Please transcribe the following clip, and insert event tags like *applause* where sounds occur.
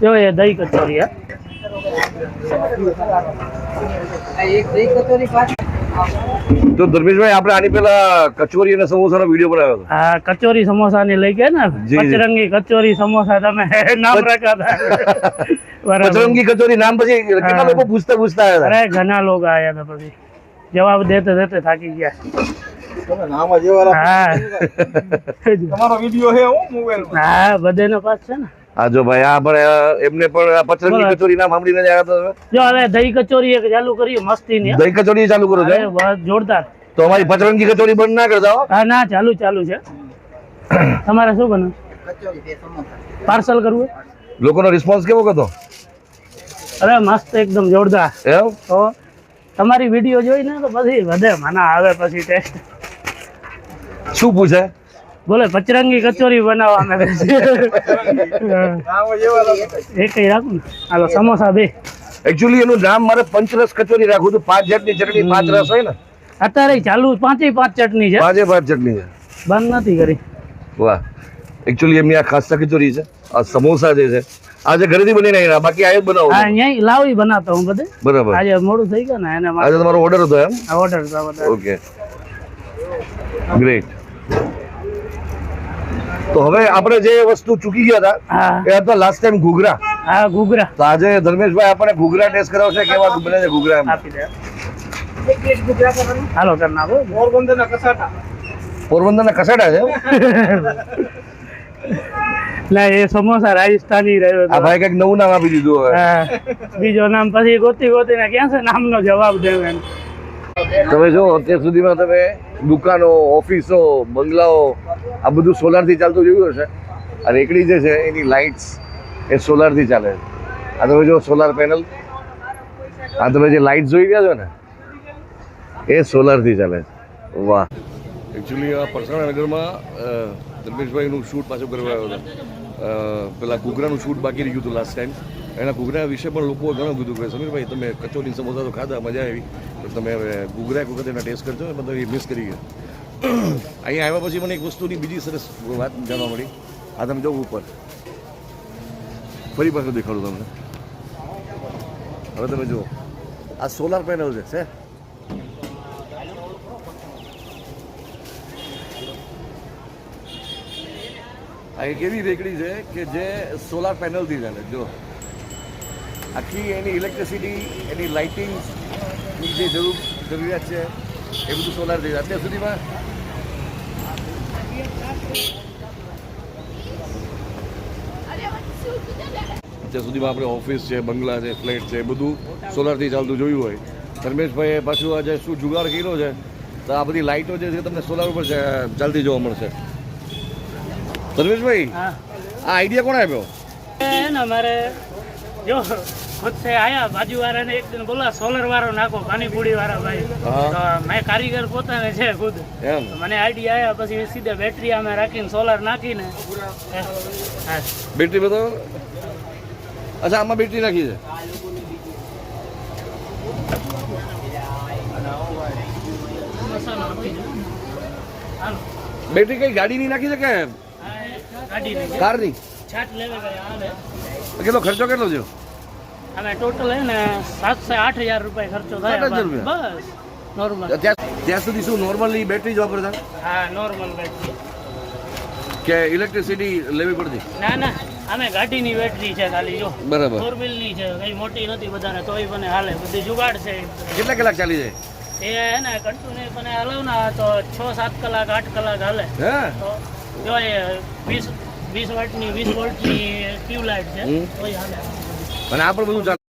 જો એ દહીં કચોરી હે. તો ધર્મેશભાઈ આપણે આની પેલા કચોરી અને સમોસાનો વીડિયો બનાવ્યો હતો. હા કચોરી સમોસા ની લઈ ગયા ને. પચરંગી કચોરી સમોસા તમે *laughs* નામ રાખ્યા હતા. *laughs* પચરંગી કચોરી નામ પછી કેટલા. લોકો પૂછતા પૂછતા આવ્યા અરે ઘણા લોકો આયા હતા પછી. જવાબ દેતે દેતે થાકી ગયા. હા. તમારો વીડિયો હે હું મોબાઈલ હા બધેનો પાસ છે ને. હા જો ભાઈ આ પણ એમને પણ આ પચરંગી કચોરી નામ સાંભળીને જ આવ્યા હતા જો હવે દહીં કચોરી એક ચાલુ કરી મસ્તી ની. દહીં કચોરી ચાલુ કરો છો જોરદાર. તો અમારી પચરંગી કચોરી બંધ ના કરતા હો. હા ના ચાલુ ચાલુ છે. *coughs* તમારે શું બને? પાર્સલ કરવું? લોકોનો રિસ્પોન્સ કેવો હતો? અરે મસ્ત એકદમ જોરદાર. એમ? તો તમારી વીડિયો જોઈ ને તો પછી વધે મને આવે પછી ટેસ્ટ શું પૂછે? બોલે પચરંગી કચોરી બનાવવા અમે. એ કઈ રાખું હાલો સમોસા બે. એકચ્યુઅલી એનું નામ મારે પંચરસ કચોરી રાખવું હતું. પાંચ જાતની ચટણી પાંચ રસ હોય ને. અત્યારે ચાલુ પાંચે પાંચ ચટણી છે. પાંચે પાંચ ચટણી છે. બંધ નથી કરી. વાહ. એકચ્યુઅલી એમની આ ખાસ્તા કચોરી છે. આ સમોસા જે છે આજે ઘરેથી બની નહીં બાકી આ જ બનાવો હા અહીંયા લાવી બનાવતો હું બધે. બરાબર. આજે મોડું થઈ ગયું ને એને આજે તમારો ઓર્ડર હતો એમ? ઓર્ડર હતો ઓકે ગ્રેટ તો હવે આપણે જે વસ્તુ ચૂકી ગયા હતા એ હતા લાસ્ટ ટાઈમ ઘૂઘરા. હા ઘૂઘરા. તો આજે ધર્મેશભાઈ આપણે ઘૂઘરા ટેસ્ટ કરાવશે કેવા બને છે ઘૂઘરા આપી દે. હાલો કર નાખો. પોરબંદરના કસાટા. પોરબંદરના કસાટા છે ના એ સમોસા રાજસ્થાની રહ્યો આ ભાઈ કંઈક નવું નામ આપી દીધું હવે. બીજો નામ પછી ગોતી ગોતીને ક્યાં છે? નામનો જવાબ દેવો એમ. તમે જો અત્યાર સુધીમાં તમે દુકાનો ઓફિસો બંગલાઓ આ બધું સોલારથી ચાલતું જોયું હશે. આ રેકડી જે છે, એની લાઇટ્સ એ સોલારથી ચાલે છે. આ તમે જો સોલાર પેનલ આ તમે જે લાઇટ જોઈ ગયા છો ને, એ સોલારથી ચાલે છે. વાહ. એકચ્યુઅલી આ પરસાણા નગરમાં ધર્મેશભાઈનું શૂટ પાછું કરવા આવ્યો હતો. પેલા ઘૂઘરાનું શૂટ બાકી રહ્યું હતું લાસ્ટ ટાઈમ એના ઘૂઘરા વિશે પણ લોકોએ ઘણું કીધું કે, સમીરભાઈ, તમે કચોરી સમોસા તો ખાધા, મજા આવી. તમે હવે ઘૂઘરા એક વખત એના ટેસ્ટ કરજો ને બધા મિસ કરી ગયા. અહીંયા આવ્યા પછી મને એક વસ્તુની બીજી સરસ વાત જાણવા મળી. આ તમે જવું ઉપર. ફરી પાછું દેખાડું તમને. હવે તમે જુઓ. આ સોલાર પેનલ છે છે? આ એક એવી રેકડી છે કે જે સોલાર પેનલથી ચાલે જો આખી એની ઇલેક્ટ્રિસિટી એની લાઇટિંગ જે જરૂર જરૂરિયાત છે એ બધું સોલારથી અત્યાર સુધીમાં અત્યાર સુધીમાં આપણે ઓફિસ છે બંગલા છે ફ્લેટ છે એ બધું સોલારથી ચાલતું જોયું હોય. ધર્મેશભાઈએ પાછું આજે શું જુગાડ કર્યો છે? તો આ બધી લાઇટો જે છે તમને સોલાર ઉપર ચાલતી જોવા મળશે. ધર્મેશભાઈ આ આઈડિયા કોણે આપ્યો? અમારે જો ખુદ से આયા બાજુ વાળાને એક દિન બોલા સોલર વાળો નાખો પાણીપુરી વાળા ભાઈ. તો મેં કારીગર પોતાને છે ખુદ. એમ. મને આઈડિયા આવ્યા પછી સીધા બેટરી અમે રાખીને સોલર નાખીને બેટરી બતાવો. અચ્છા આમાં બેટરી નાખી છે. બેટરી કઈ ગાડીની નાખી છે કે કારની કેટલો ખર્ચો કેટલો છે અમે ટોટલ હે ને સાત સે આઠ હજાર રૂપિયા ખર્ચો થાય? બસ નોર્મલ ત્યાં સુધી શું નોર્મલી બેટરી જ વાપરતા? હા નોર્મલ બેટરી કે ઇલેક્ટ્રિસિટી લેવી પડતી? ના ના અમે ગાડીની બેટરી છે ખાલી જો. બરાબર. ફોરની છે કઈ મોટી નથી બધાને તોય પણ હાલે બધી જુગાડ છે. કેટલા કલાક ચાલી જાય? એ ને કન્ટિન્યુ મને હલાવ ના તો છ સાત કલાક આઠ કલાક હાલે. હે? તો જો એ વીસ વીસ વોલ્ટની વીસ વોલ્ટની ટ્યુબલાઇટ છે તોય હાલે. અને આ પણ બધું ચાલે